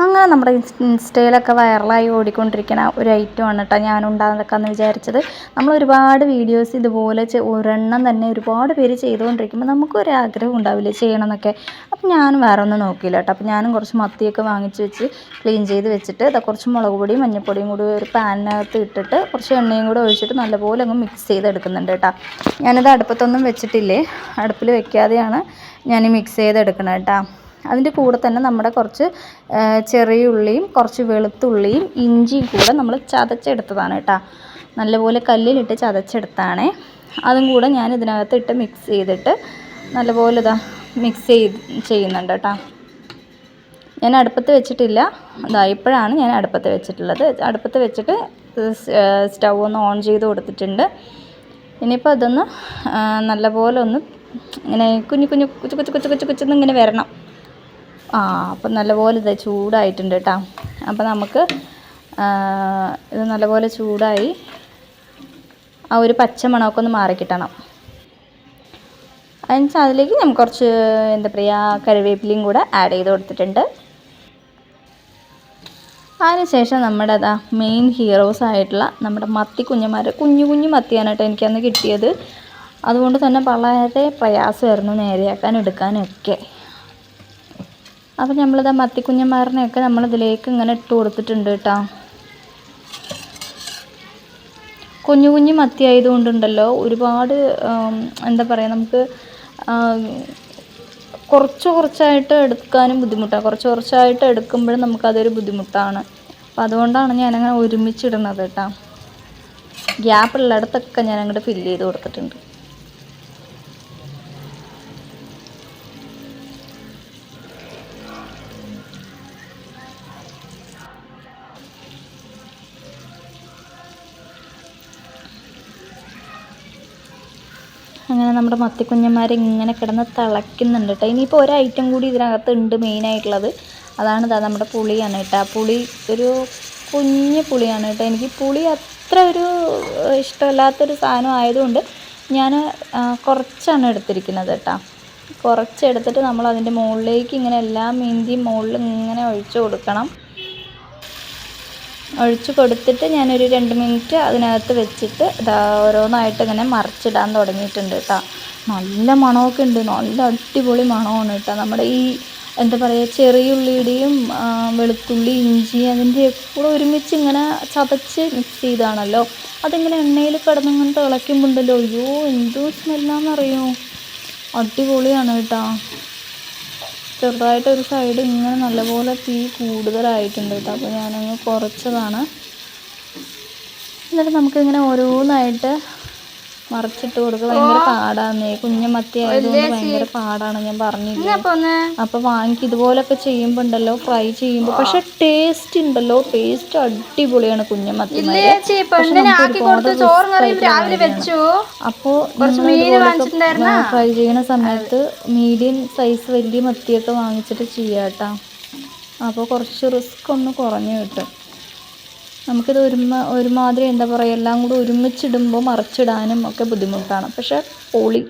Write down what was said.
അങ്ങനെ നമ്മുടെ ഇൻസ്റ്റയിലൊക്കെ വൈറലായി ഓടിക്കൊണ്ടിരിക്കുന്ന ഒരു ഐറ്റം ആണ് കേട്ടോ ഞാൻ ഉണ്ടാക്കാമെന്ന് വിചാരിച്ചത്. നമ്മൾ ഒരുപാട് വീഡിയോസ് ഇതുപോലെ ഒരെണ്ണം തന്നെ ഒരുപാട് പേര് ചെയ്തുകൊണ്ടിരിക്കുമ്പോൾ നമുക്കൊരു ആഗ്രഹം ഉണ്ടാവില്ലേ ചെയ്യണം എന്നൊക്കെ അപ്പം ഞാൻ വേറെ ഒന്നും നോക്കിയില്ല കേട്ടോ അപ്പം ഞാനും കുറച്ച് മത്തിയൊക്കെ വാങ്ങിച്ച് വെച്ച് ക്ലീൻ ചെയ്ത് വെച്ചിട്ട് ഇതാ കുറച്ച് മുളക് പൊടിയും മഞ്ഞൾപ്പൊടിയും കൂടി ഒരു പാനിനകത്ത് ഇട്ടിട്ട് കുറച്ച് എണ്ണയും കൂടി ഒഴിച്ചിട്ട് നല്ലപോലെ അങ്ങ് മിക്സ് ചെയ്തെടുക്കുന്നുണ്ട് കേട്ടോ ഞാനിത് അടുപ്പത്തൊന്നും വെച്ചിട്ടില്ലേ? അടുപ്പിൽ വെക്കാതെയാണ് ഞാൻ മിക്സ് ചെയ്തെടുക്കണം കേട്ടോ അതിന്റെ കൂടെ തന്നെ നമ്മുടെ കുറച്ച് ചെറിയ ഉള്ളിയും കുറച്ച് വെളുത്തുള്ളിയും ഇഞ്ചിയും കൂടെ നമ്മൾ ചതച്ചെടുത്തതാണ് കേട്ടോ. നല്ലപോലെ കല്ലിലിട്ട് ചതച്ചെടുത്താണ് അതും കൂടെ ഞാൻ ഇതിനകത്ത് ഇട്ട് മിക്സ് ചെയ്തിട്ട് നല്ലപോലെ ഇതാ മിക്സ് ചെയ്ത് ചെയ്യുന്നുണ്ട് കേട്ടോ. ഞാൻ അടുപ്പത്ത് വെച്ചിട്ടില്ല. അതാ ഇപ്പോഴാണ് ഞാൻ അടുപ്പത്ത് വെച്ചിട്ടുള്ളത്. അടുപ്പത്ത് വെച്ചിട്ട് സ്റ്റൗ ഒന്ന് ഓൺ ചെയ്ത് കൊടുത്തിട്ടുണ്ട്. ഇനിയിപ്പോൾ അതൊന്ന് നല്ലപോലെ ഒന്ന് ഇങ്ങനെ കുഞ്ഞു കുഞ്ഞു കുച്ചു കുച്ചു കുച്ചു കുച്ചു കുച്ചെന്ന് ഇങ്ങനെ വരണം. ആ അപ്പം നല്ലപോലെ ഇത് ചൂടായിട്ടുണ്ട് കേട്ടോ അപ്പം നമുക്ക് ഇത് നല്ലപോലെ ചൂടായി ആ ഒരു പച്ച മണമൊക്കെ ഒന്ന് മാറിക്കിട്ടണം അതിന് അതിലേക്ക് നമുക്ക് കുറച്ച് എന്താ പറയുക കറിവേപ്പിലയും കൂടെ ആഡ് ചെയ്ത് കൊടുത്തിട്ടുണ്ട്. അതിനുശേഷം നമ്മുടെ അതാ മെയിൻ ഹീറോസ് ആയിട്ടുള്ള നമ്മുടെ മത്തി കുഞ്ഞന്മാർ കുഞ്ഞു കുഞ്ഞു മത്തിയാണ് കേട്ടോ എനിക്കന്ന് കിട്ടിയത്. അതുകൊണ്ട് തന്നെ വളരെ പ്രയാസമായിരുന്നു നേരെയാക്കാൻ എടുക്കാനും ഒക്കെ അപ്പോൾ നമ്മളിതാ മത്തിക്കുഞ്ഞന്മാരനെയൊക്കെ നമ്മളിതിലേക്ക് ഇങ്ങനെ ഇട്ട് കൊടുത്തിട്ടുണ്ട് കേട്ടോ കുഞ്ഞു കുഞ്ഞു മത്തി ആയതുകൊണ്ടുണ്ടല്ലോ ഒരുപാട് എന്താ പറയുക നമുക്ക് കുറച്ച് കുറച്ചായിട്ട് എടുക്കാനും ബുദ്ധിമുട്ടാണ് കുറച്ച് കുറച്ചായിട്ട് എടുക്കുമ്പോഴും നമുക്കതൊരു ബുദ്ധിമുട്ടാണ്. അപ്പോൾ അതുകൊണ്ടാണ് ഞാനങ്ങനെ ഒരുമിച്ചിടുന്നത് കേട്ടോ ഗ്യാപ്പ് ഉള്ളിടത്തൊക്കെ ഞാൻ അങ്ങോട്ട് ഫില്ല് ചെയ്ത് കൊടുത്തിട്ടുണ്ട്. അങ്ങനെ നമ്മുടെ മത്തിക്കുഞ്ഞന്മാർ ഇങ്ങനെ കിടന്ന് തിളയ്ക്കുന്നുണ്ട് കേട്ടോ. ഇനിയിപ്പോൾ ഒരു ഐറ്റം കൂടി ഇതിനകത്ത് ഉണ്ട് മെയിനായിട്ടുള്ളത് അതാണ് ഇതാ നമ്മുടെ പുളിയാണ് കേട്ടോ. പുളി ഒരു കുഞ്ഞ് പുളിയാണ് കേട്ടോ. എനിക്ക് പുളി അത്ര ഒരു ഇഷ്ടമല്ലാത്തൊരു സാധനം ആയതുകൊണ്ട് ഞാൻ കുറച്ചാണ് എടുത്തിരിക്കുന്നത് കേട്ടോ. കുറച്ചെടുത്തിട്ട് നമ്മൾ അതിന്റെ മുകളിലേക്ക് ഇങ്ങനെ എല്ലാം മീന്തിയും മുകളിൽ ഇങ്ങനെ ഒഴിച്ചു കൊടുക്കണം. ഒഴിച്ച് കൊടുത്തിട്ട് ഞാനൊരു രണ്ട് മിനിറ്റ് അതിനകത്ത് വെച്ചിട്ട് ഇതാ ഓരോന്നായിട്ട് ഇങ്ങനെ മറിച്ചിടാൻ തുടങ്ങിയിട്ടുണ്ട് കേട്ടോ. നല്ല മണമൊക്കെ ഉണ്ട്. നല്ല അടിപൊളി മണമാണ് കേട്ടോ. നമ്മുടെ ഈ എന്താ പറയുക ചെറിയ ഉള്ളിയുടെയും വെളുത്തുള്ളി ഇഞ്ചി അതിന്റെ കൂടെ ഒരുമിച്ച് ഇങ്ങനെ ചതച്ച് മിക്സ് ചെയ്താണല്ലോ. അതിങ്ങനെ എണ്ണയിൽ കിടന്നിങ്ങനെ തിളയ്ക്കുമ്പോണ്ടല്ലോ? അയ്യോ എന്തോ സ്മെല്ലാന്നറിയോ അടിപൊളിയാണ് കേട്ടോ. ചെറുതായിട്ട് ഒരു സൈഡ് ഇങ്ങനെ നല്ലപോലെ തീ കൂടുതലായിട്ടുണ്ട് കേട്ടോ അപ്പോൾ ഞാനങ്ങ് കുറച്ചതാണ്. എന്നിട്ട് നമുക്കിങ്ങനെ ഓരോന്നായിട്ട് മറിച്ചിട്ട് കൊടുക്കുക ഭയങ്കര പാടാന്ന്. കുഞ്ഞ മത്തി ആയതുകൊണ്ട് ഭയങ്കര പാടാണ് ഞാൻ പറഞ്ഞില്ലേ. അപ്പൊ വാങ്ങിക്ക് ഇതുപോലൊക്കെ ചെയ്യുമ്പോ ഉണ്ടല്ലോ ഫ്രൈ ചെയ്യുമ്പോ. പക്ഷെ ടേസ്റ്റ് ഉണ്ടല്ലോ. ടേസ്റ്റ് അടിപൊളിയാണ് കുഞ്ഞ മത്തി അപ്പോ ഫ്രൈ ചെയ്യുന്ന സമയത്ത് മീഡിയം സൈസ് വലിയ മത്തിയൊക്കെ വാങ്ങിച്ചിട്ട് ചെയ്യാട്ടാ. അപ്പോൾ കുറച്ച് റിസ്ക് ഒന്ന് കുറഞ്ഞു കിട്ടും. നമുക്കിത് ഒരുമ ഒരുമാതിരി എന്താ പറയുക എല്ലാം കൂടെ ഒരുമിച്ചിടുമ്പോൾ മറിച്ചിടാനും ഒക്കെ ബുദ്ധിമുട്ടാണ്. പക്ഷേ പൊളി.